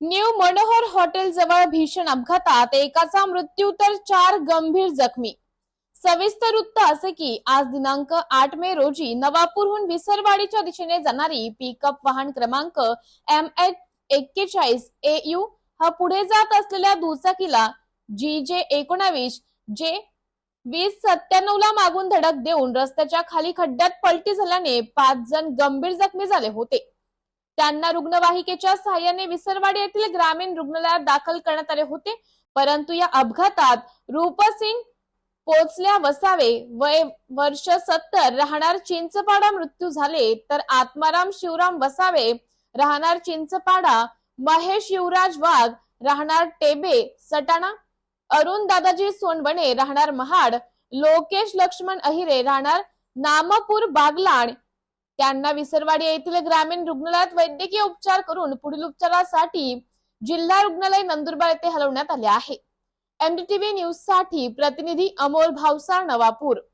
New Manohar hotel जवळ भीषण अपघातात एकाचा मृत्यू तर चार गंभीर जखमी. सविस्तर वृत्त असे की आज दिनांक आठ मे रोजी नवापूरहून विसरवाडीच्या दिशेने जाणारी पिकअप वाहन क्रमांक एम एच एक्केचाळीस ए यू हा पुढे जात असलेल्या दुचाकीला जी जे एकोणावीस जे वीस सत्त्याण्णव ला मागून धडक देऊन रस्त्याच्या खाली खड्ड्यात पलटी झाल्याने पाच जण गंभीर जखमी झाले होते. त्यांना रुग्णवाहिकेच्या सहाय्याने विसरवाडी येथील ग्रामीण रुग्णालयात दाखल करण्यात आले होते. परंतु या अपघातात रूपसिंग पोचल्या वसावे वय वर्ष सत्तर राहणार चिंचपाडा मृत्यू झाले तर आत्माराम शिवराम वसावे राहणार चिंचपाडा महेश युवराज वाघ राहणार टेबे सटाणा अरुण दादाजी सोनवणे राहणार महाड लोकेश लक्ष्मण अहिरे राहणार नामपूर बागलाण त्यांना विसरवाडी येथील ग्रामीण रुग्णालयात वैद्यकीय उपचार करून पुढील उपचारासाठी जिल्हा रुग्णालय नंदुरबार येथे हलवण्यात आले आहे. एनडीटीव्ही न्यूजसाठी प्रतिनिधी अमोल भावसार नवापूर.